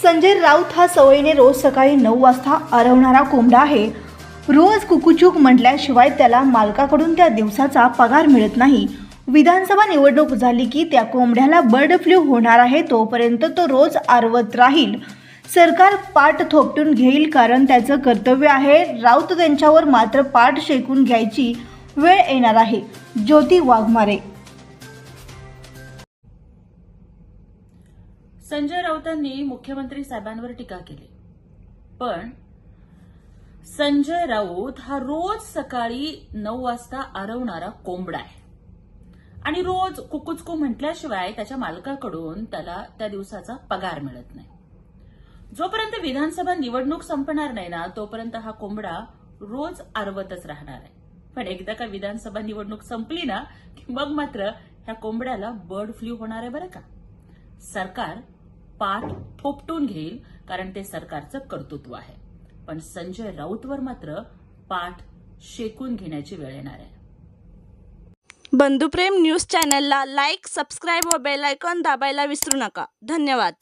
संजय राऊत हा सवयीने रोज सकाळी नऊ वाजता आरवणारा कोंबडा आहे. रोज कुकुचूक म्हटल्याशिवाय त्याला मालकाकडून त्या दिवसाचा पगार मिळत नाही. विधानसभा निवडणूक झाली की त्या कोंबड्याला बर्ड फ्लू होणार आहे तोपर्यंत तो रोज आरवत राहील. सरकार पाठ थोपटून घेईल कारण त्याचं कर्तव्य आहे. राऊत त्यांच्यावर मात्र पाठ शेकून घ्यायची वेळ येणार आहे. ज्योती वाघमारे संजय राऊतांनी मुख्यमंत्री साहेबांवर टीका केली. पण संजय राऊत हा रोज सकाळी नऊ वाजता आरवणारा कोंबडा आहे. आणि रोज कुकुचकू म्हटल्याशिवाय त्याच्या मालकाकडून त्याला त्या दिवसाचा पगार मिळत नाही. जोपर्यंत विधानसभा निवडणूक संपणार नाही ना तोपर्यंत हा कोंबडा रोज आरवतच राहणार आहे. पण एकदा का विधानसभा निवडणूक संपली ना की मग मात्र ह्या कोंबड्याला बर्ड फ्लू होणार आहे बरं का? सरकार पाठ थोपटून घेईल कारण ते सरकारचं कर्तृत्व आहे. पण संजय राऊतवर मात्र पाठ शेकून घेण्याची वेळ येणार आहे. बंधुप्रेम न्यूज चॅनलला लाईक सबस्क्राईब व बेल आयकॉन दाबायला विसरू नका. धन्यवाद.